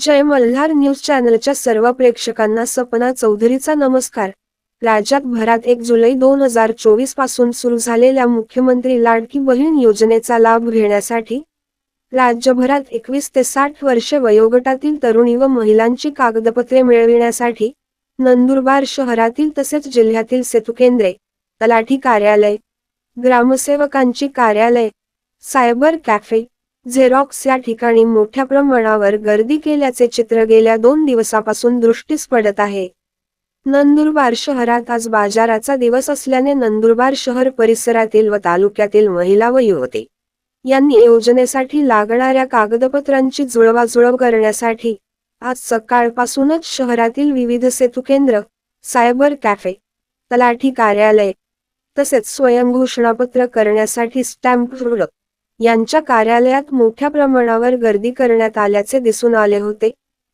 जय Malhar news चॅनलच्या सर्व प्रेक्षकांना सपना चौधरीचा नमस्कार. राज्यात भरात एक जुलै दोन हजार चोवीसपासून सुरू झालेल्या मुख्यमंत्री लाडकी बहीण योजनेचा लाभ घेण्यासाठी राज्यभरात एकवीस ते साठ वर्षे वयोगटातील तरुणी व महिलांची कागदपत्रे मिळविण्यासाठी नंदुरबार शहरातील तसेच जिल्ह्यातील सेतू केंद्रे तलाठी कार्यालय ग्रामसेवकांची कार्यालय सायबर कॅफे झेरॉक्स या ठिकाणी मोठ्या प्रमाणावर गर्दी केल्याचे चित्र गेल्या दोन दिवसापासून दृष्टीस पडत आहे. नंदुरबार शहरात आज बाजाराचा दिवस असल्याने नंदुरबार शहर परिसरातील व तालुक्यातील महिला व युवती यांनी योजनेसाठी लागणाऱ्या कागदपत्रांची जुळवाजुळव करण्यासाठी आज सकाळपासूनच शहरातील विविध सेतू केंद्र सायबर कॅफे तलाठी कार्यालय तसेच स्वयंघोषणापत्र करण्यासाठी स्टॅम्प प्रोडक्ट यांच्या कार्यालयात मोठ्या प्रमाणावर गर्दी करण्यात आल्याचे दिसून आले होते.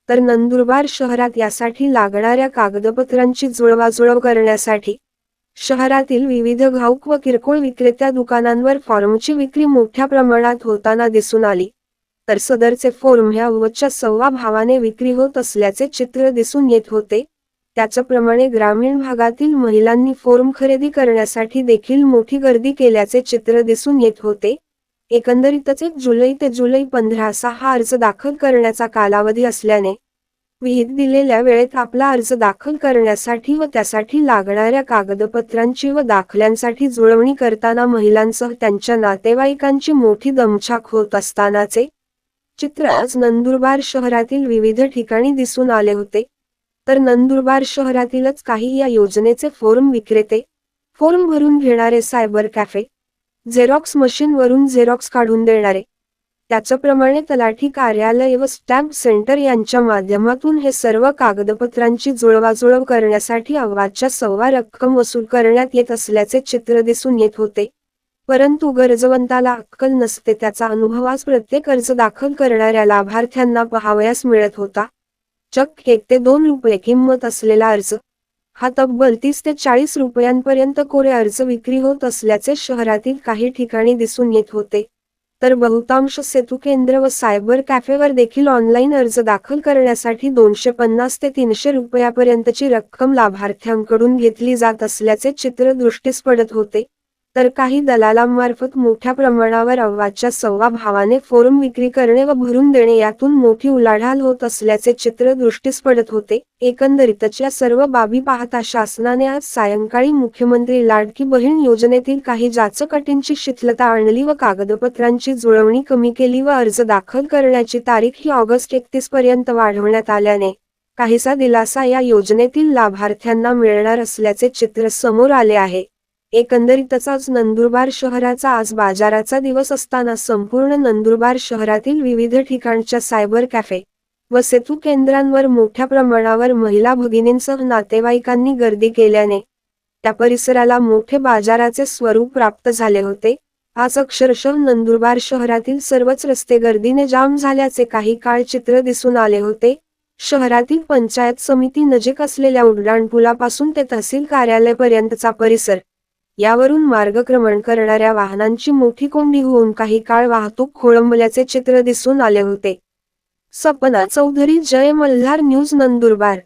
तर नंदुरबार शहरात यासाठी लागणाऱ्या कागदपत्रांची जुळवाजुळव करण्यासाठी शहरातील विविध घाऊक व किरकोळ विक्रेत्या दुकानांवर फॉर्मची विक्री मोठ्या प्रमाणात होताना दिसून आली. तर सदरचे फॉर्म ह्या उच्च सव्वा भावाने विक्री होत असल्याचे चित्र दिसून येत होते. त्याचप्रमाणे ग्रामीण भागातील महिलांनी फॉर्म खरेदी करण्यासाठी देखील मोठी गर्दी केल्याचे चित्र दिसून येत होते. एकंदरीतच एक जुलै ते जुलै पंधरा असा हा अर्ज दाखल करण्याचा कालावधी असल्याने विहित दिलेल्या वेळेत आपला अर्ज दाखल करण्यासाठी व त्यासाठी लागणाऱ्या कागदपत्रांची व दाखल्यांसाठी जुळवणी करताना महिलांसह त्यांच्या नातेवाईकांची मोठी दमछाक होत असतानाचे चित्र आज नंदुरबार शहरातील विविध ठिकाणी दिसून आले होते. तर नंदुरबार शहरातीलच काही या योजनेचे फॉर्म विक्रेते फॉर्म भरून घेणारे सायबर कॅफे झेरॉक्स मशीनवरून झेरॉक्स काढून देणारे. त्याचप्रमाणे तलाठी कार्यालय व स्टॅम्प सेंटर यांच्या माध्यमातून हे सर्व कागदपत्रांची जुळवाजुळव करण्यासाठी अव्वाच्या सव्वा रक्कम वसूल करण्यात येत असल्याचे चित्र दिसून येत होते. परंतु गरजवंताला अक्कल नसते त्याचा अनुभव आज प्रत्येक अर्ज दाखल करणाऱ्या लाभार्थ्यांना पहावयास मिळत होता. चक्क एक ते दोन रुपये किंमत असलेला अर्ज. हा तब्बल तीस ते चाळीस रुपयांपर्यंत कोरे अर्ज विक्री होत असल्याचे शहरातील काही ठिकाणी दिसून येत होते. तर बहुतांश सेतू केंद्र व सायबर कॅफेवर देखील ऑनलाईन अर्ज दाखल करण्यासाठी दोनशे पन्नास ते तीनशे रुपयापर्यंतची रक्कम लाभार्थ्यांकडून घेतली जात असल्याचे चित्र दृष्टीस पडत होते. तर काही दलालांमार्फत मोठ्या प्रमाणावर अव्वाच्या सव्वा भावाने फोरम विक्री करणे व भरून देणे यातून मोठी उलाढाल होत असल्याचे चित्र दृष्टीस पडत होते. एकंदरीतच या सर्व बाबी पाहता शासनाने आज सायंकाळी मुख्यमंत्री लाडकी बहीण योजनेतील काही जाचकटींची शिथिलता आणली व कागदपत्रांची जुळवणी कमी केली व अर्ज दाखल करण्याची तारीख ही ऑगस्ट एकतीस पर्यंत वाढवण्यात आल्याने काहीसा दिलासा या योजनेतील लाभार्थ्यांना मिळणार असल्याचे चित्र समोर आले आहे. एकंदरीतचाच नंदुरबार शहराचा आज बाजाराचा दिवस असताना संपूर्ण नंदुरबार शहरातील विविध ठिकाणच्या सायबर कॅफे व सेतू केंद्रांवर मोठ्या प्रमाणावर महिला भगिनींसह नातेवाईकांनी गर्दी केल्याने त्या परिसराला मोठे बाजाराचे स्वरूप प्राप्त झाले होते. आज अक्षरशः नंदुरबार शहरातील सर्वच रस्ते गर्दीने जाम झाल्याचे काही काळ चित्र दिसून आले होते. शहरातील पंचायत समिती नजीक असलेल्या उड्डाणपुलापासून ते तहसील कार्यालयापर्यंतचा परिसर यावरून मार्गक्रमण करणाऱ्या वाहनांची मोठी कोंडी होऊन काही काळ वाहतूक खोळंबल्याचे चित्र दिसून आले होते. सपना चौधरी जय मल्हार न्यूज नंदुरबार